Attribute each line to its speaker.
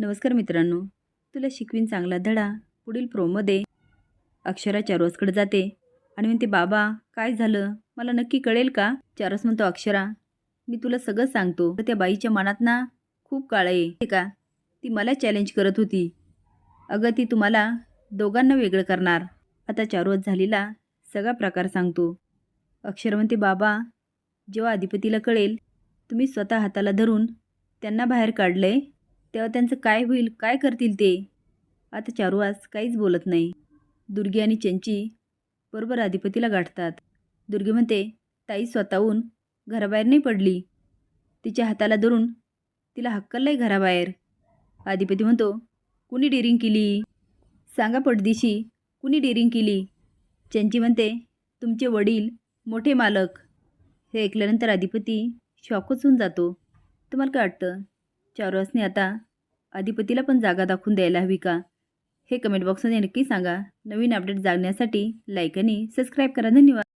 Speaker 1: नमस्कार मित्रांनो. तुला शिकवीन चांगला धडा पुढील प्रोमध्ये अक्षरा चारोसकडे जाते. आणि म्हणते बाबा काय झालं? मला नक्की कळेल का? चारोस म्हणतो अक्षरा मी तुला सगळं सांगतो. तर त्या बाईच्या मनात ना खूप काळ आहे. हे का? ती मला चॅलेंज करत होती. अगं ती तुम्हाला दोघांना वेगळं करणार. आता चारोस झालेला सगळा प्रकार सांगतो. अक्षर म्हणते बाबा जेव्हा अधिपतीला कळेल तुम्ही स्वतः हाताला धरून त्यांना बाहेर काढलंय. तेव्हा त्यांचं काय होईल काय करतील ते? आता चारुवास काहीच बोलत नाही. दुर्गी आणि चंची बरोबर अधिपतीला गाठतात. दुर्गी म्हणते ताई स्वतःहून घराबाहेर नाही पडली. तिच्या हाताला धरून तिला हक्कललाय घराबाहेर. अधिपती म्हणतो कुणी डेरिंग केली? सांगा पडदिशी कुणी डेरिंग केली? चंची म्हणते तुमचे वडील मोठे मालक. हे ऐकल्यानंतर अधिपती शॉकच होऊन जातो. तुम्हाला काय वाटतं? चारुवासने आता अधिपतीला पण जागा दाखवून द्यायला हवी का? हे कमेंट बॉक्समध्ये नक्की सांगा. नवीन अपडेट जागण्यासाठी लाईक आणि सबस्क्राईब करा. धन्यवाद.